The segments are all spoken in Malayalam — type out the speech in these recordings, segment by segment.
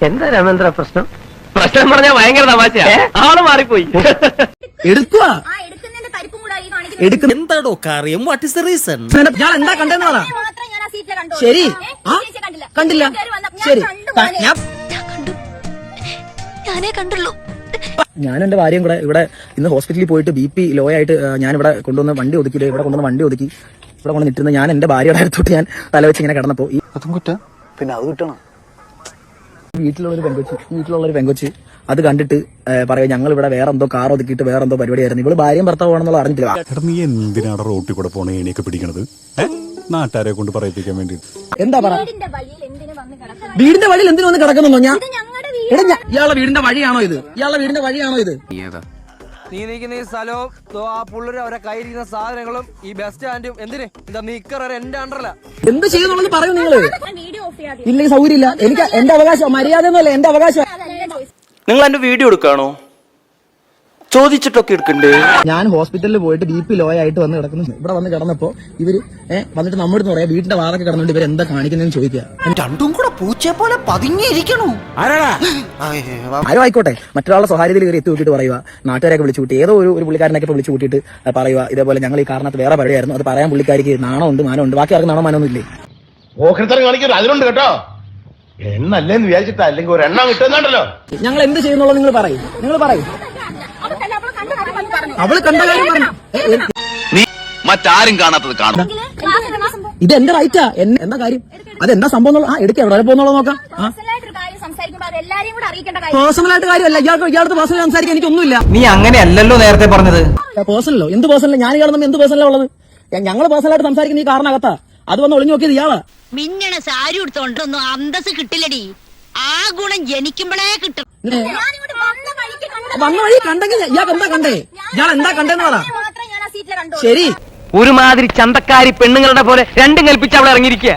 എന്താ രാമേന്ദ്ര പ്രശ്നം? പ്രശ്നം പറഞ്ഞാൽ ഭയങ്കര തമാശ. ആൾ മാറിപ്പോയി. എടുക്കുക എടുക്കുന്ന എന്താടോ കാര്യം? വാട്ട് ഇസ് ദ റീസൺ ഞാൻ എന്താ കണ്ടെന്ന് മാത്രം ഞാൻ ആ? സീറ്റിലെ കണ്ടു ശരി കണ്ടില്ല. കണ്ടില്ല ഈ വന്ന- ഞാൻ ശരി. കണ്ടു ഞാൻ ഞാൻ കണ്ടു. ഞാനേ കണ്ടുള്ളൂ. ഞാൻ എന്റെ ഭാര്യയും കൂടെ ഇവിടെ ഇന്ന് ഹോസ്പിറ്റലിൽ പോയിട്ട് ബി പി ലോ ആയിട്ട് ഞാൻ ഇവിടെ കൊണ്ടുവന്ന് വണ്ടി ഒതുക്കി ദേ ഇവിടെ കൊണ്ടുവന്ന് വണ്ടി ഒതുക്കി. ഇവിടെ കൊണ്ട് നിൽക്കുന്നത് ഞാൻ എന്റെ ഭാര്യയുടെ അടുത്തോട്ട് ഞാൻ തലവെച്ച് ഇങ്ങനെ കിടന്നപ്പോ ഈ അതും കുറ്റ. പിന്നെ അത് കിട്ടണം. വീട്ടിലുള്ള ഒരു പെങ്കൊച്ച് ഒരു പെങ്കൊച്ച് അത് കണ്ടിട്ട് പറയാം ഞങ്ങൾ ഇവിടെ വേറെ എന്തോ കാർ ഒതുക്കിയിട്ട് വേറെ എന്തോ പരിപാടിയായിരുന്നു. ഇവൾ ഭാര്യയും ഭർത്താവാണെന്നുള്ള അറിഞ്ഞിട്ടില്ല. എടാ നീ എന്തിനാണ് റോട്ടിൽ കൂടെ പോണേ എണീക്ക് പിടിക്കണത്? നാട്ടാരെ നാട്ടുകാരെ കൊണ്ട് പറയിപ്പിക്കാൻ വേണ്ടി എന്താ പറ? വീടിന്റെ വഴിയിൽ എന്തിനു വന്ന് കിടക്കുന്നുണ്ടോ വീടിന്റെ വഴിയിൽ എന്തിനു വന്ന് കിടക്കുന്നോ ഞാൻ? എടാ ഇയാളുടെ വീടിന്റെ വഴിയാണോ ഇത്? ഇയാളെ വീടിന്റെ വഴിയാണോ ഇത്? നീ നിൽക്കുന്ന ഈ സ്ഥലവും ആ പുള്ളര് അവരെ കയ്യിരിക്കുന്ന സാധനങ്ങളും ഈ ബസ് സ്റ്റാൻഡും എന്തിന്? എന്താ നിക്കറ എന്റെ അണ്ടറല്ല എന്ത് ചെയ്യുന്നുള്ളത് പറയൂ നിങ്ങൾ. ഇല്ലെങ്കിൽ സൗകര്യമില്ല. എനിക്ക് എന്റെ അവകാശം മര്യാദ ഒന്നുമല്ല എന്റെ അവകാശം നിങ്ങൾ എന്റെ വീഡിയോ എടുക്കാണോ ചോദിച്ചിട്ടൊക്കെ എടുക്കണ്ടേ? ഞാൻ ഹോസ്പിറ്റലിൽ പോയിട്ട് ബി പി ലോ ആയിട്ട് വന്ന് കിടക്കുന്നു. ഇവിടെ വന്ന് കിടന്നപ്പോ ഇവർ ഏഹ് വന്നിട്ട് നമ്മുടെ പറയാ പറയാം വീടിന്റെ വാറൊക്കെ കിടന്നുകൊണ്ട് ഇവർ എന്താ കാണിക്കുന്നതെന്ന് ചോദിക്കുക. രണ്ടും കൂടെ പൂച്ചയെ പോലെ പതിഞ്ഞിരിക്കണു ആരും ആയിക്കോട്ടെ. മറ്റൊരാളുടെ സ്വകാര്യതയിൽ കയറി എത്തി നോക്കിയിട്ട് പറയുക നാട്ടുകാരൊക്കെ വിളിച്ചു കൂട്ടി. ഏതോ ഒരു ഒരു പുള്ളിക്കാരനൊക്കെ വിളിച്ചു കൂട്ടിയിട്ട് പറയുക ഇതേപോലെ ഞങ്ങൾ ഈ കാരണത്ത് വേറെ പരിപാടിയായിരുന്നു. അത് പറയാൻ പുള്ളിക്കാരിക്ക് നാണമുണ്ട് മാനമുണ്ട്. ബാക്കി ആർക്കും നാണോ മാനമൊന്നും ഇല്ലേ? ഓഹരിത്തരം കാണിക്കരുത്. അതിലുണ്ട് കേട്ടോ. എണ്ണല്ലേന്ന് വിചാരിച്ചിട്ടാ അല്ലെങ്കിൽ ഒരു എണ്ണം കിട്ടുന്നുണ്ടല്ലോ. ഞങ്ങൾ എന്ത് ചെയ്യുന്നുള്ളത് നിങ്ങൾ പറയും. നിങ്ങൾ പറയും. അവൾ കണ്ട കാര്യം പറഞ്ഞു നീ മറ്റാരും കാണാത്തത് കാണും. ഇത് എന്റെ റൈറ്റാ? എന്നെ എന്താ കാര്യം? അതെന്താ സംഭവം? ആ എടുക്കാം എവിടെ പോകുന്നുള്ളത് നോക്കാം. ആ. കാര്യം സംസാരിക്കുമ്പോൾ അത് എല്ലാരെയും കൂടെ അറിയിക്കേണ്ട കാര്യം. പേഴ്സണൽ ആയിട്ട് കാര്യമല്ല. ഇയാൾക്ക് ഇയാൾക്ക് പേഴ്സണൽ സംസാരിക്കാൻ എനിക്കൊന്നുമില്ല. നീ അങ്ങനെയല്ലല്ലോ നേരത്തെ പറഞ്ഞത്. പേഴ്സണലോ എന്ത് പേഴ്സണലോ ഞാൻ ഇയാൾ എന്ത് പേഴ്സണലാ ഉള്ളത് ഞങ്ങൾ പേഴ്സണലായിട്ട് സംസാരിക്കുന്ന ഈ കാരണകത്താ അത് വന്ന് ഒളിഞ്ഞു നോക്കിയത് ഇയാളാ. മിന്നണ സാരി ഉടുത്തോണ്ടൊന്നും അന്തസ് കിട്ടില്ലടി. ആ ഗുണം ജനിക്കുമ്പോഴേ കിട്ടും. വന്ന വഴി കണ്ടെങ്കിൽ ഇയാൾക്ക് എന്താ കണ്ടേ? ഇയാൾ എന്താ കണ്ടെന്ന് പറ ഞാൻ ശരി. ഒരുമാതിരി ചന്തക്കാരി പെണ്ണുങ്ങളുടെ പോലെ രണ്ടും കൽപ്പിച്ച് അവിടെ ഇറങ്ങിയിരിക്കുക.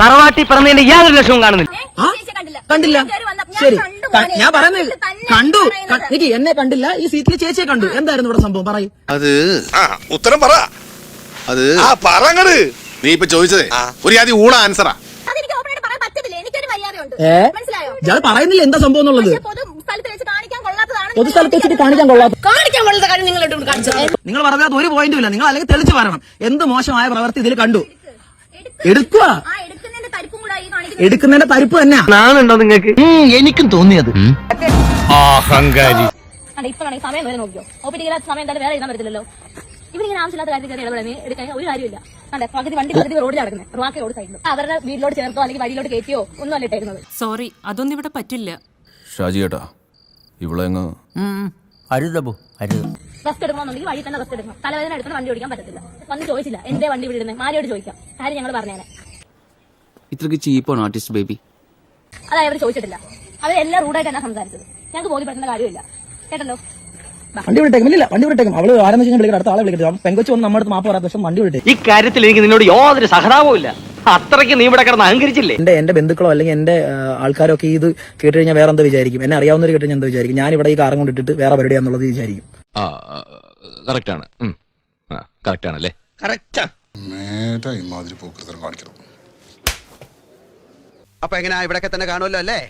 തറവാട്ടി പറഞ്ഞതിന്റെ യാതൊരു ലക്ഷവും കാണുന്നില്ല. കണ്ടില്ല. ശരി. ഞാൻ പറയുന്നത് കണ്ടു. എനിക്ക് എന്നെ കണ്ടില്ല. ഈ സീറ്റിൽ ചേച്ചിയെ കണ്ടു. എന്തായിരുന്നു ഇവിടെ സംഭവം? പറയും. അത് ഉത്തരം പറ. അത് പറങ്ങട് നീ ഇപ്പൊ ചോദിച്ചതേ ഒരു ആദ്യം ഊള ആൻസറാ ഞാൻ പറയുന്നില്ല എന്താ സംഭവം എന്നുള്ളത്? പൊതുസ്ഥലത്ത് വെച്ചിട്ട് കാണിക്കാൻ കൊള്ളാത്ത കാണിക്കാൻ കൊള്ളാത്ത കാര്യം നിങ്ങൾ നിങ്ങൾ പറഞ്ഞാൽ ഒരു പോയിന്റും ഇല്ല. നിങ്ങൾ അല്ലെങ്കിൽ തെളിച്ചു പറയണം. എന്ത് മോശമായ പ്രവൃത്തി ഇതിൽ കണ്ടു? എടുക്കുക ആ എടുക്കുന്നതിന്റെ പരിപ്പും തരിപ്പ് തന്നെ നാണുണ്ടോ നിങ്ങൾക്ക്? എനിക്കും തോന്നിയത് അഹങ്കാരി. സമയം വരെ നോക്കിയോ? ഓപ്പിറ്റിക്കില്ലാത്ത ഇല്ലാത്ത സമയം എന്തായാലും വേറെ എഴുതാൻ പറ്റില്ലല്ലോ ഇവരിങ്ങനെ ആവശ്യമില്ലാത്ത കാര്യത്തിൽ കയറി ഇടപെടാൻ എടുക്കാൻ ഒരു കാര്യമില്ല അതെ പകുതി വണ്ടി പകുതി റോഡിൽ നടക്കുന്നത് റുവാക്കി റോഡ് സൈഡിൽ അവരുടെ വീട്ടിലോട്ട് ചേർത്തോ അല്ലെങ്കിൽ വഴിയിലോട്ട് കയറ്റിയോ ഒന്നും അല്ല സോറി അതൊന്നും ഇവിടെ പറ്റില്ല. ഷാജി ഏട്ടാ ഇവിടെ അങ്ങ് അരുതബു അരുത്. റെസ്റ്റ് എടുക്കണമെന്നുണ്ടെങ്കിൽ വഴി തന്നെ റെസ്റ്റ് എടുക്കണം. തലവേദന എടുക്കുന്ന വണ്ടി ഓടിക്കാൻ പറ്റത്തില്ല. വന്ന് ചോദിച്ചില്ല എന്റെ വണ്ടി ഇവിടെ മാരിയോട് ചോദിക്കാം. കാര്യം ഞങ്ങൾ പറഞ്ഞേനെ. ഇത്രക്ക് ചീപ്പാണ് ആർട്ടിസ്റ്റ് ബേബി അതായത് അവർ ചോദിച്ചിട്ടില്ല. അവരെല്ലാം എല്ലാം റൂഡായിട്ട് തന്നെ സംസാരിച്ചത്. ഞങ്ങൾക്ക് ബോധ്യപ്പെടുന്ന കാര്യമില്ല. കേട്ടല്ലോ? വണ്ടി വിട്ടേക്കും ഇല്ല വണ്ടി വിട്ടേക്കും അവൾ ആരെന്ന് വെച്ചാൽ വിളിക്കട്ടെ അടുത്ത ആളെ വിളിക്കട്ടെ. പെങ്കൊച്ചു വന്ന് നമ്മുടെ അടുത്ത് മാപ്പ് പറയാത്ത പക്ഷെ വണ്ടി വിട്ടേ ഈ കാര്യത്തിൽ എനിക്ക് നിന്നോട് യാതൊരു സഹതാപവും ഇല്ല. അത്രയ്ക്ക് നീ ഇവിടെ കിടന്ന് അഹങ്കരിച്ചില്ലേ? എന്റെ എന്റെ ബന്ധുക്കളോ അല്ലെങ്കിൽ എന്റെ ആൾക്കാരോ ഒക്കെ ഇത് കേട്ട് കഴിഞ്ഞാൽ വേറെ എന്താ വിചാരിക്കും? എന്നെ അറിയാവുന്നവർ കേട്ട് ഞാൻ എന്താ വിചാരിക്കും? ഞാൻ ഇവിടെ ഈ കാറും കൊണ്ട് ഇട്ടിട്ട് വേറെ പരിപാടിയാന്നുള്ളത് വിചാരിക്കും. ആ കറക്റ്റ് ആണ്. കറക്റ്റ് ആണല്ലേ നേരെ ഇമാതിരി പോക്കൃതം കാണിക്കണം. അപ്പൊ എങ്ങനെയാ ഇവിടെ തന്നെ കാണുമല്ലോ അല്ലേ?